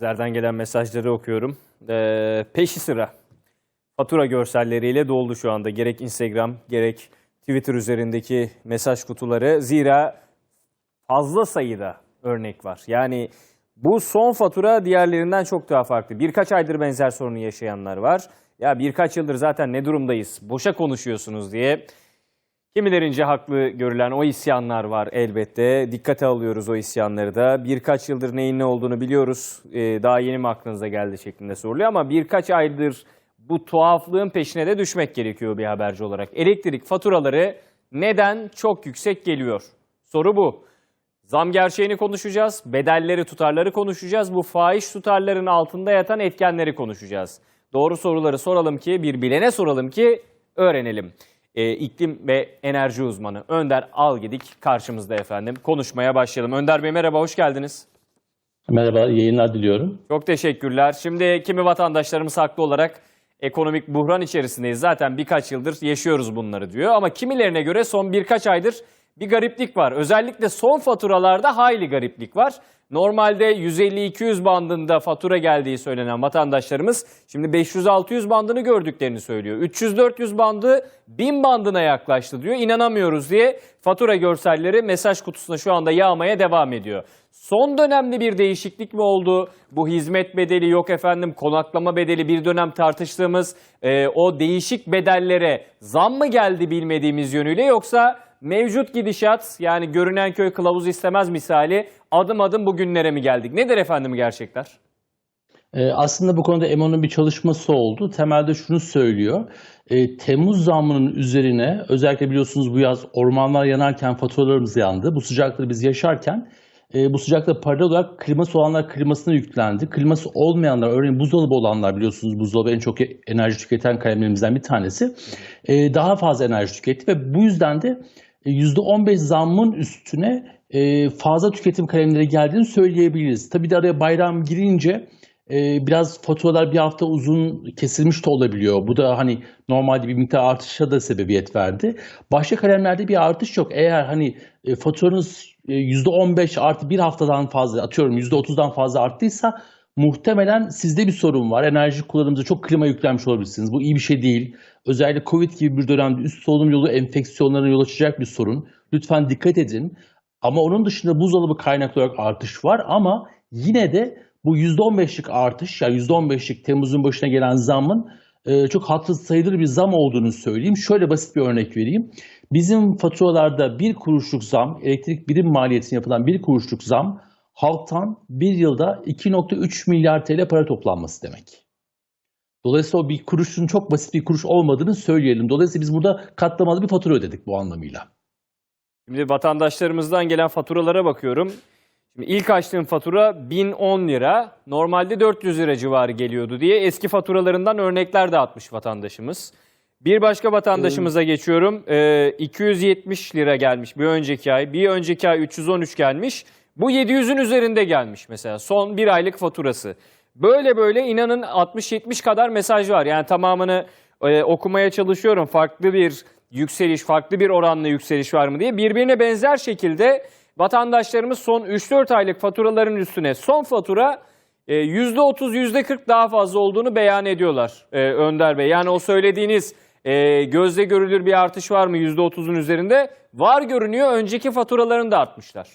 Sizlerden gelen mesajları okuyorum. Ee, peşi sıra fatura görselleriyle doldu şu anda. Gerek Instagram gerek Twitter üzerindeki mesaj kutuları. Zira fazla sayıda örnek var. Yani bu son fatura diğerlerinden çok daha farklı. Birkaç aydır benzer sorunu yaşayanlar var. Ya birkaç yıldır zaten ne durumdayız, boşa konuşuyorsunuz diye Kimilerince haklı görülen o isyanlar var elbette. Dikkate alıyoruz o isyanları da. Birkaç yıldır neyin ne olduğunu biliyoruz. Ee, daha yeni mi aklınıza geldi şeklinde soruluyor ama birkaç aydır bu tuhaflığın peşine de düşmek gerekiyor bir haberci olarak. Elektrik faturaları neden çok yüksek geliyor? Soru bu. Zam gerçeğini konuşacağız, bedelleri, tutarları konuşacağız. Bu fahiş tutarların altında yatan etkenleri konuşacağız. Doğru soruları soralım ki, bir bilene soralım ki öğrenelim. Ee, iklim ve enerji uzmanı Önder Algedik karşımızda efendim. Konuşmaya başlayalım. Önder Bey merhaba, hoş geldiniz. Merhaba, yayınlar diliyorum. Çok teşekkürler. Şimdi kimi vatandaşlarımız haklı olarak ekonomik buhran içerisindeyiz. Zaten birkaç yıldır yaşıyoruz bunları diyor. Ama kimilerine göre son birkaç aydır bir gariplik var. Özellikle son faturalarda hayli gariplik var. Normalde 150-200 bandında fatura geldiği söylenen vatandaşlarımız şimdi 500-600 bandını gördüklerini söylüyor. 300-400 bandı 1000 bandına yaklaştı diyor. İnanamıyoruz diye fatura görselleri mesaj kutusuna şu anda yağmaya devam ediyor. Son dönemde bir değişiklik mi oldu? Bu hizmet bedeli yok efendim konaklama bedeli bir dönem tartıştığımız e, o değişik bedellere zam mı geldi bilmediğimiz yönüyle yoksa mevcut gidişat yani görünen köy kılavuz istemez misali adım adım bugünlere mi geldik? Nedir efendim gerçekler? Ee, aslında bu konuda EMO'nun bir çalışması oldu. Temelde şunu söylüyor. Ee, Temmuz zammının üzerine özellikle biliyorsunuz bu yaz ormanlar yanarken faturalarımız yandı. Bu sıcakları biz yaşarken e, bu sıcakta paralel olarak kliması olanlar klimasına yüklendi. Kliması olmayanlar örneğin buzdolabı olanlar biliyorsunuz buzdolabı en çok enerji tüketen kalemlerimizden bir tanesi. e, daha fazla enerji tüketti ve bu yüzden de %15 zammın üstüne e, fazla tüketim kalemleri geldiğini söyleyebiliriz. Tabii de araya bayram girince e, biraz faturalar bir hafta uzun kesilmiş de olabiliyor. Bu da hani normalde bir miktar artışa da sebebiyet verdi. Başka kalemlerde bir artış yok. Eğer hani e, faturanız e, %15 artı bir haftadan fazla atıyorum %30'dan fazla arttıysa muhtemelen sizde bir sorun var. Enerji kullanımınıza çok klima yüklenmiş olabilirsiniz. Bu iyi bir şey değil. Özellikle Covid gibi bir dönemde üst solunum yolu enfeksiyonlarına yol açacak bir sorun. Lütfen dikkat edin. Ama onun dışında buzdolabı kaynaklı olarak artış var ama yine de bu %15'lik artış yani %15'lik Temmuz'un başına gelen zamın e, çok hatırı sayılır bir zam olduğunu söyleyeyim. Şöyle basit bir örnek vereyim. Bizim faturalarda bir kuruşluk zam, elektrik birim maliyetine yapılan bir kuruşluk zam halktan bir yılda 2.3 milyar TL para toplanması demek. Dolayısıyla o bir kuruşun çok basit bir kuruş olmadığını söyleyelim. Dolayısıyla biz burada katlamalı bir fatura ödedik bu anlamıyla. Şimdi vatandaşlarımızdan gelen faturalara bakıyorum. Şimdi ilk açtığım fatura 1010 lira. Normalde 400 lira civarı geliyordu diye eski faturalarından örnekler de atmış vatandaşımız. Bir başka vatandaşımıza geçiyorum. Ee, 270 lira gelmiş bir önceki ay. Bir önceki ay 313 gelmiş. Bu 700'ün üzerinde gelmiş mesela. Son bir aylık faturası. Böyle böyle inanın 60-70 kadar mesaj var. Yani tamamını e, okumaya çalışıyorum. Farklı bir yükseliş, farklı bir oranla yükseliş var mı diye. Birbirine benzer şekilde vatandaşlarımız son 3-4 aylık faturaların üstüne son fatura e, %30, %40 daha fazla olduğunu beyan ediyorlar e, Önder Bey. Yani o söylediğiniz e, gözle görülür bir artış var mı %30'un üzerinde? Var görünüyor. Önceki faturalarını da artmışlar.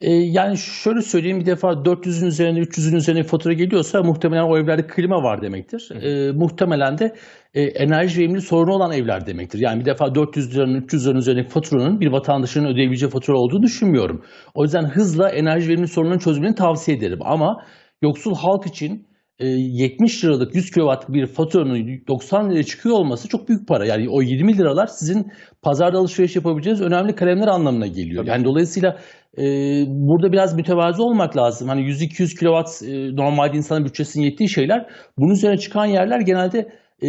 Ee, yani şöyle söyleyeyim bir defa 400'ün üzerine 300'ün üzerine fatura geliyorsa muhtemelen o evlerde klima var demektir. Ee, muhtemelen de e, enerji verimli sorunu olan evler demektir. Yani bir defa 400 liranın 300 liranın üzerindeki faturanın bir vatandaşının ödeyebileceği fatura olduğunu düşünmüyorum. O yüzden hızla enerji verimli sorunların çözümünü tavsiye ederim. Ama yoksul halk için e, 70 liralık 100 kW'lık bir faturanın 90 liraya çıkıyor olması çok büyük para. Yani o 20 liralar sizin pazarda alışveriş yapabileceğiniz önemli kalemler anlamına geliyor. Yani dolayısıyla e, burada biraz mütevazı olmak lazım. Hani 100-200 kW e, normalde insanın bütçesinin yettiği şeyler. Bunun üzerine çıkan yerler genelde e,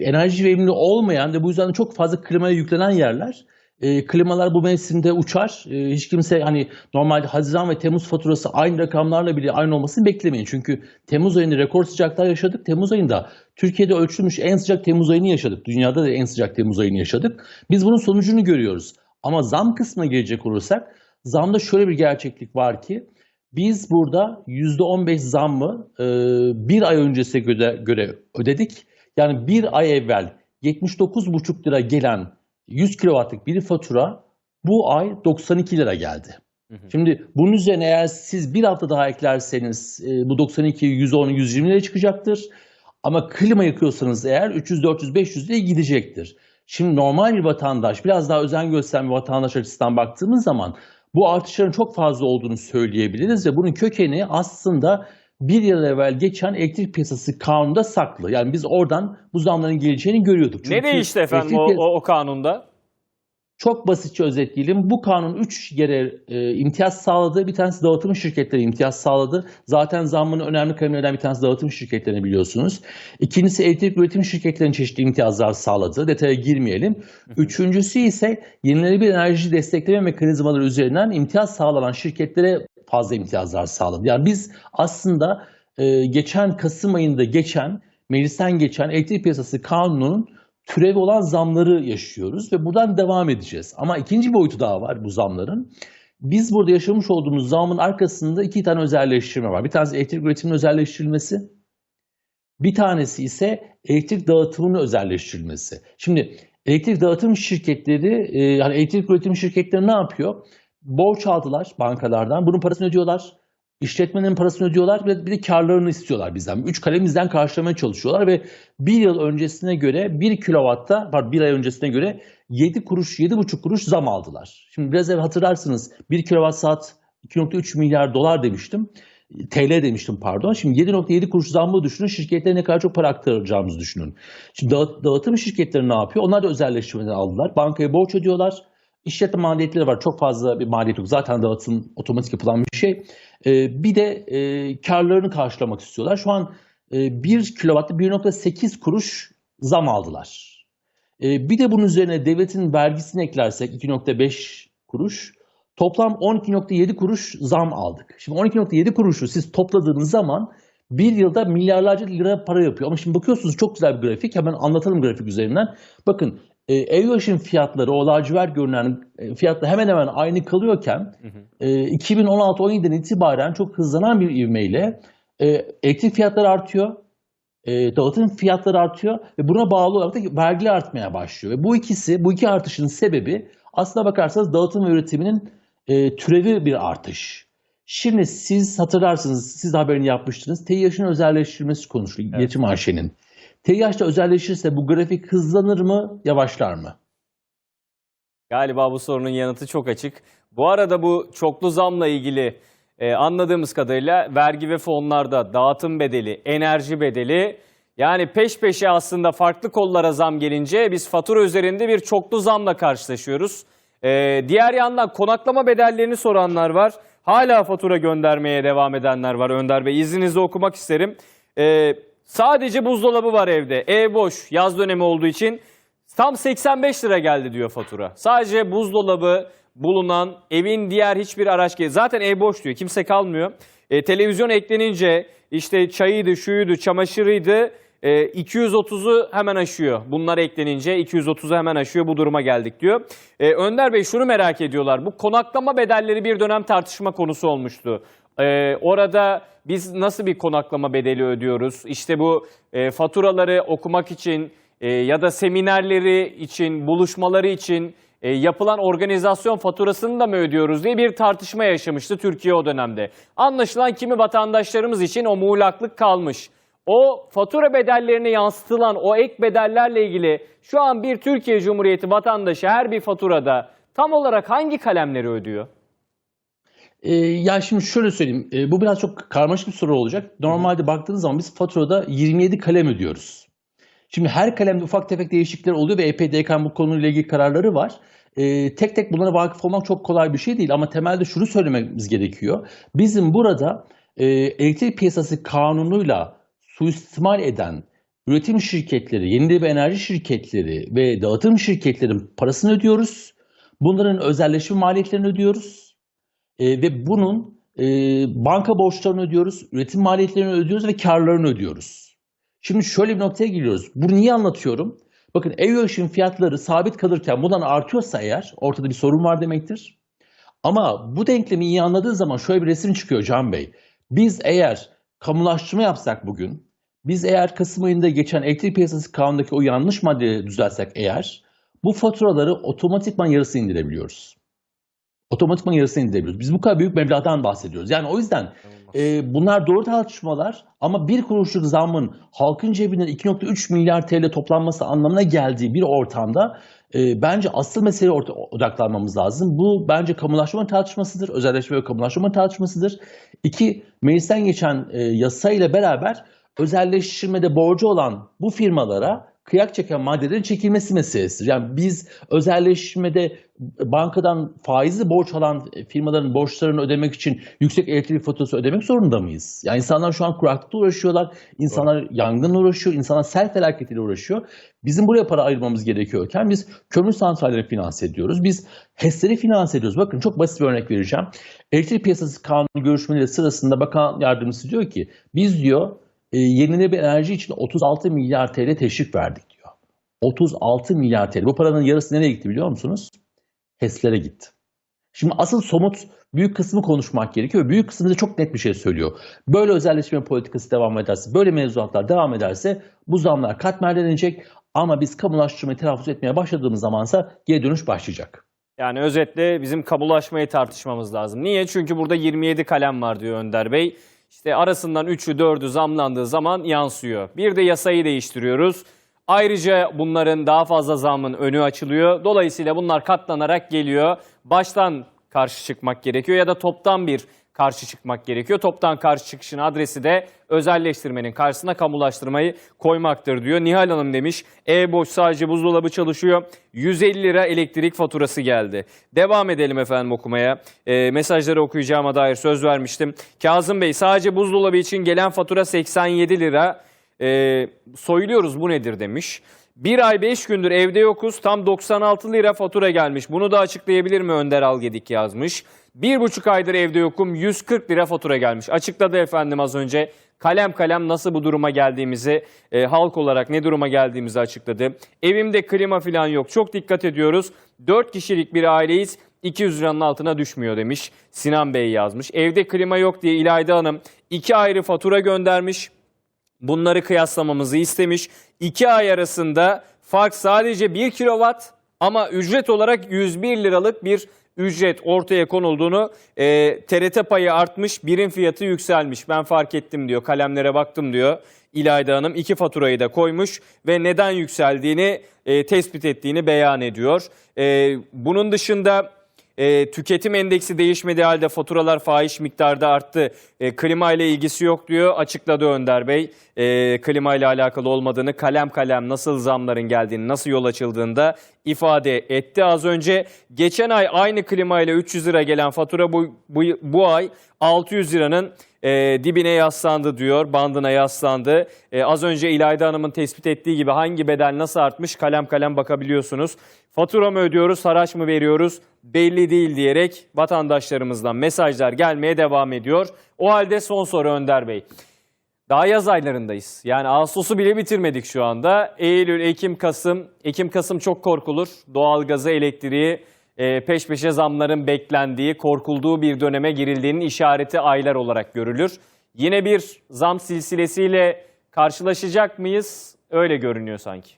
enerji verimli olmayan ve bu yüzden de çok fazla klimaya yüklenen yerler. E, klimalar bu mevsimde uçar. E, hiç kimse hani normalde Haziran ve Temmuz faturası aynı rakamlarla bile aynı olmasını beklemeyin. Çünkü Temmuz ayında rekor sıcaklar yaşadık. Temmuz ayında Türkiye'de ölçülmüş en sıcak Temmuz ayını yaşadık. Dünyada da en sıcak Temmuz ayını yaşadık. Biz bunun sonucunu görüyoruz. Ama zam kısmına gelecek olursak zamda şöyle bir gerçeklik var ki Biz burada %15 zammı e, bir ay öncesine göre, göre ödedik. Yani bir ay evvel 79,5 lira gelen 100 kW'lık bir fatura bu ay 92 lira geldi. Hı hı. Şimdi bunun üzerine eğer siz bir hafta daha eklerseniz e, bu 92 110 120 liraya çıkacaktır. Ama klima yakıyorsanız eğer 300 400 500 liraya gidecektir. Şimdi normal bir vatandaş, biraz daha özen gösteren bir vatandaş açısından baktığımız zaman bu artışların çok fazla olduğunu söyleyebiliriz ve bunun kökeni aslında bir yıl evvel geçen elektrik piyasası kanununda saklı. Yani biz oradan bu zamların geleceğini görüyorduk. Ne Çünkü değişti efendim o, o, o kanunda? çok basitçe özetleyelim. Bu kanun 3 yere e, imtiyaz sağladı. Bir tanesi dağıtım şirketleri imtiyaz sağladı. Zaten zammının önemli kalemlerden bir tanesi dağıtım şirketlerini biliyorsunuz. İkincisi elektrik üretim şirketlerinin çeşitli imtiyazlar sağladı. Detaya girmeyelim. Üçüncüsü ise yenilenebilir enerji destekleme mekanizmaları üzerinden imtiyaz sağlanan şirketlere fazla imtiyazlar sağladı. Yani biz aslında e, geçen Kasım ayında geçen meclisten geçen elektrik piyasası kanununun türevi olan zamları yaşıyoruz ve buradan devam edeceğiz. Ama ikinci boyutu daha var bu zamların. Biz burada yaşamış olduğumuz zamın arkasında iki tane özelleştirme var. Bir tanesi elektrik üretiminin özelleştirilmesi. Bir tanesi ise elektrik dağıtımının özelleştirilmesi. Şimdi elektrik dağıtım şirketleri, e, yani elektrik üretim şirketleri ne yapıyor? Borç aldılar bankalardan. Bunun parasını ödüyorlar. İşletmenin parasını ödüyorlar ve bir de karlarını istiyorlar bizden. Üç kalem bizden karşılamaya çalışıyorlar ve bir yıl öncesine göre 1 kilovatta, pardon bir ay öncesine göre 7 kuruş, 7,5 kuruş zam aldılar. Şimdi biraz evvel hatırlarsınız 1 kilowatt saat 2.3 milyar dolar demiştim. TL demiştim pardon. Şimdi 7.7 kuruş zammı düşünün. Şirketlere ne kadar çok para aktaracağımızı düşünün. Şimdi dağıt- dağıtım şirketleri ne yapıyor? Onlar da özelleştirmeden aldılar. Bankaya borç ödüyorlar. İşletme maliyetleri var. Çok fazla bir maliyet yok. Zaten dağıtım otomatik yapılan bir şey. Ee, bir de e, karlarını karşılamak istiyorlar. Şu an e, 1 kilovatta 1.8 kuruş zam aldılar. E, bir de bunun üzerine devletin vergisini eklersek 2.5 kuruş toplam 12.7 kuruş zam aldık. Şimdi 12.7 kuruşu siz topladığınız zaman bir yılda milyarlarca lira para yapıyor. Ama şimdi bakıyorsunuz çok güzel bir grafik. Hemen anlatalım grafik üzerinden. Bakın e, ev yaşın fiyatları o lacivert görünen e, fiyatla hemen hemen aynı kalıyorken e, 2016-17'den itibaren çok hızlanan bir ivmeyle e, elektrik fiyatları artıyor. E, dağıtım fiyatları artıyor ve buna bağlı olarak da vergiler artmaya başlıyor. Ve bu ikisi, bu iki artışın sebebi aslına bakarsanız dağıtım ve üretiminin e, türevi bir artış. Şimdi siz hatırlarsınız, siz haberini yapmıştınız. TİH'in özelleştirilmesi konuşuluyor, Evet. iletim AŞ'nin. TİH'de özelleşirse bu grafik hızlanır mı, yavaşlar mı? Galiba bu sorunun yanıtı çok açık. Bu arada bu çoklu zamla ilgili e, anladığımız kadarıyla vergi ve fonlarda dağıtım bedeli, enerji bedeli yani peş peşe aslında farklı kollara zam gelince biz fatura üzerinde bir çoklu zamla karşılaşıyoruz. E, diğer yandan konaklama bedellerini soranlar var. Hala fatura göndermeye devam edenler var Önder Bey. İzninizle okumak isterim. E, sadece buzdolabı var evde. Ev boş. Yaz dönemi olduğu için Tam 85 lira geldi diyor fatura. Sadece buzdolabı bulunan evin diğer hiçbir araç gel- Zaten ev boş diyor. Kimse kalmıyor. E, televizyon eklenince işte çayıydı, şuydu, çamaşırıydı. E, 230'u hemen aşıyor. Bunlar eklenince 230'u hemen aşıyor. Bu duruma geldik diyor. E, Önder Bey şunu merak ediyorlar. Bu konaklama bedelleri bir dönem tartışma konusu olmuştu. Ee, orada biz nasıl bir konaklama bedeli ödüyoruz? İşte bu e, faturaları okumak için e, ya da seminerleri için, buluşmaları için e, yapılan organizasyon faturasını da mı ödüyoruz diye bir tartışma yaşamıştı Türkiye o dönemde. Anlaşılan kimi vatandaşlarımız için o muğlaklık kalmış. O fatura bedellerine yansıtılan o ek bedellerle ilgili şu an bir Türkiye Cumhuriyeti vatandaşı her bir faturada tam olarak hangi kalemleri ödüyor? Ee, ya şimdi şöyle söyleyeyim. Ee, bu biraz çok karmaşık bir soru olacak. Normalde baktığınız zaman biz faturada 27 kalem ödüyoruz. Şimdi her kalemde ufak tefek değişiklikler oluyor ve E EPDK'nın bu konuyla ilgili kararları var. Ee, tek tek bunlara vakıf olmak çok kolay bir şey değil ama temelde şunu söylememiz gerekiyor. Bizim burada e, elektrik piyasası kanunuyla suistimal eden üretim şirketleri, yenilenebilir enerji şirketleri ve dağıtım şirketlerin parasını ödüyoruz. Bunların özelleşme maliyetlerini ödüyoruz. E, ve bunun e, banka borçlarını ödüyoruz, üretim maliyetlerini ödüyoruz ve karlarını ödüyoruz. Şimdi şöyle bir noktaya geliyoruz. Bunu niye anlatıyorum? Bakın ev yaşım fiyatları sabit kalırken bundan artıyorsa eğer ortada bir sorun var demektir. Ama bu denklemi iyi anladığı zaman şöyle bir resim çıkıyor Can Bey. Biz eğer kamulaştırma yapsak bugün, biz eğer Kasım ayında geçen elektrik piyasası kanundaki o yanlış maddeyi düzelsek eğer, bu faturaları otomatikman yarısı indirebiliyoruz. Otomatikman yarısı indirebiliyoruz. Biz bu kadar büyük meblağdan bahsediyoruz. Yani o yüzden e, bunlar doğru tartışmalar ama bir kuruşluk zammın halkın cebinden 2.3 milyar TL toplanması anlamına geldiği bir ortamda e, bence asıl meseleye orta- odaklanmamız lazım. Bu bence kamulaşma tartışmasıdır. Özelleşme ve kamulaşma tartışmasıdır. İki, meclisten geçen e, yasa ile beraber özelleştirmede borcu olan bu firmalara kıyak çeken maddelerin çekilmesi meselesidir. Yani biz özelleştirmede bankadan faizli borç alan firmaların borçlarını ödemek için yüksek elektrik faturası ödemek zorunda mıyız? Yani insanlar şu an kuraklıkla uğraşıyorlar, insanlar yangınla uğraşıyor, insanlar sel felaketiyle uğraşıyor. Bizim buraya para ayırmamız gerekiyorken biz kömür santralleri finanse ediyoruz. Biz HES'leri finanse ediyoruz. Bakın çok basit bir örnek vereceğim. Elektrik piyasası kanunu görüşmeleri sırasında bakan yardımcısı diyor ki biz diyor e, yenilenebilir enerji için 36 milyar TL teşvik verdik diyor. 36 milyar TL. Bu paranın yarısı nereye gitti biliyor musunuz? HES'lere gitti. Şimdi asıl somut büyük kısmı konuşmak gerekiyor. ve Büyük kısmı da çok net bir şey söylüyor. Böyle özelleşme politikası devam ederse, böyle mevzuatlar devam ederse bu zamlar katmerlenecek ama biz kamulaştırmayı telaffuz etmeye başladığımız zamansa geri dönüş başlayacak. Yani özetle bizim kamulaşmayı tartışmamız lazım. Niye? Çünkü burada 27 kalem var diyor Önder Bey. İşte arasından 3'ü 4'ü zamlandığı zaman yansıyor. Bir de yasayı değiştiriyoruz. Ayrıca bunların daha fazla zamın önü açılıyor. Dolayısıyla bunlar katlanarak geliyor. Baştan karşı çıkmak gerekiyor ya da toptan bir karşı çıkmak gerekiyor. Toptan karşı çıkışın adresi de özelleştirmenin karşısına kamulaştırmayı koymaktır diyor. Nihal Hanım demiş e-boş sadece buzdolabı çalışıyor. 150 lira elektrik faturası geldi. Devam edelim efendim okumaya. E, mesajları okuyacağıma dair söz vermiştim. Kazım Bey sadece buzdolabı için gelen fatura 87 lira. E, soyuluyoruz bu nedir demiş. Bir ay 5 gündür evde yokuz. Tam 96 lira fatura gelmiş. Bunu da açıklayabilir mi Önder Algedik yazmış. Bir buçuk aydır evde yokum. 140 lira fatura gelmiş. Açıkladı efendim az önce. Kalem kalem nasıl bu duruma geldiğimizi, e, halk olarak ne duruma geldiğimizi açıkladı. Evimde klima falan yok. Çok dikkat ediyoruz. 4 kişilik bir aileyiz. 200 liranın altına düşmüyor demiş. Sinan Bey yazmış. Evde klima yok diye İlayda Hanım iki ayrı fatura göndermiş. Bunları kıyaslamamızı istemiş. İki ay arasında fark sadece 1 kilowatt ama ücret olarak 101 liralık bir ücret ortaya konulduğunu e, TRT payı artmış, birim fiyatı yükselmiş. Ben fark ettim diyor, kalemlere baktım diyor. İlayda Hanım iki faturayı da koymuş ve neden yükseldiğini e, tespit ettiğini beyan ediyor. E, bunun dışında e, tüketim endeksi değişmediği halde faturalar fahiş miktarda arttı. E, klima ile ilgisi yok diyor. Açıkladı Önder Bey. E, klima ile alakalı olmadığını, kalem kalem nasıl zamların geldiğini, nasıl yol açıldığında ifade etti az önce. Geçen ay aynı klima ile 300 lira gelen fatura bu, bu, bu ay 600 liranın e, dibine yaslandı diyor, bandına yaslandı. E, az önce İlayda Hanım'ın tespit ettiği gibi hangi bedel nasıl artmış kalem kalem bakabiliyorsunuz. Fatura mı ödüyoruz, haraç mı veriyoruz belli değil diyerek vatandaşlarımızdan mesajlar gelmeye devam ediyor. O halde son soru Önder Bey. Daha yaz aylarındayız. Yani Ağustos'u bile bitirmedik şu anda. Eylül, Ekim, Kasım. Ekim, Kasım çok korkulur. Doğalgazı, elektriği e, peş peşe zamların beklendiği, korkulduğu bir döneme girildiğinin işareti aylar olarak görülür. Yine bir zam silsilesiyle karşılaşacak mıyız? Öyle görünüyor sanki.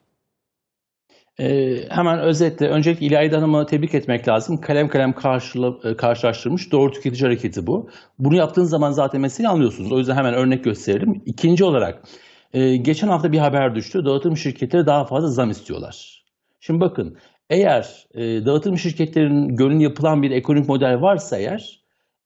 Ee, hemen özetle öncelikle İlayda Hanım'ı tebrik etmek lazım. Kalem kalem karşıla, e, karşılaştırmış. Doğru tüketici hareketi bu. Bunu yaptığın zaman zaten meseleyi anlıyorsunuz. O yüzden hemen örnek gösterelim. İkinci olarak e, geçen hafta bir haber düştü. Dağıtım şirketleri daha fazla zam istiyorlar. Şimdi bakın eğer e, dağıtım şirketlerinin gönlü yapılan bir ekonomik model varsa eğer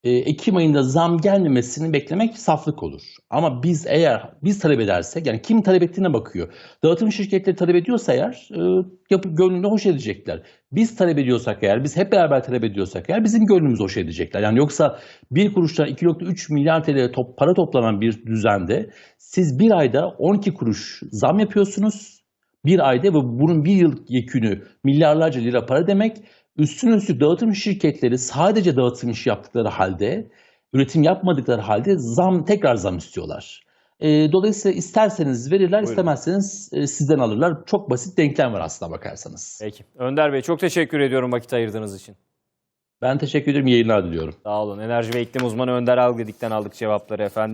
Ekim ayında zam gelmemesini beklemek saflık olur. Ama biz eğer biz talep edersek yani kim talep ettiğine bakıyor. Dağıtım şirketleri talep ediyorsa eğer e, yapıp gönlünü hoş edecekler. Biz talep ediyorsak eğer biz hep beraber talep ediyorsak eğer bizim gönlümüzü hoş edecekler. Yani yoksa bir kuruştan 2.3 milyar TL top, para toplanan bir düzende siz bir ayda 12 kuruş zam yapıyorsunuz. Bir ayda ve bunun bir yıl yekünü milyarlarca lira para demek. Üstüne üstlük dağıtım şirketleri sadece dağıtım işi yaptıkları halde, üretim yapmadıkları halde zam tekrar zam istiyorlar. E, dolayısıyla isterseniz verirler, Buyurun. istemezseniz e, sizden alırlar. Çok basit denklem var aslına bakarsanız. Peki. Önder Bey çok teşekkür ediyorum vakit ayırdığınız için. Ben teşekkür ederim. Yayınlar diliyorum. Sağ olun. Enerji ve iklim uzmanı Önder Algıdik'ten aldık cevapları efendim.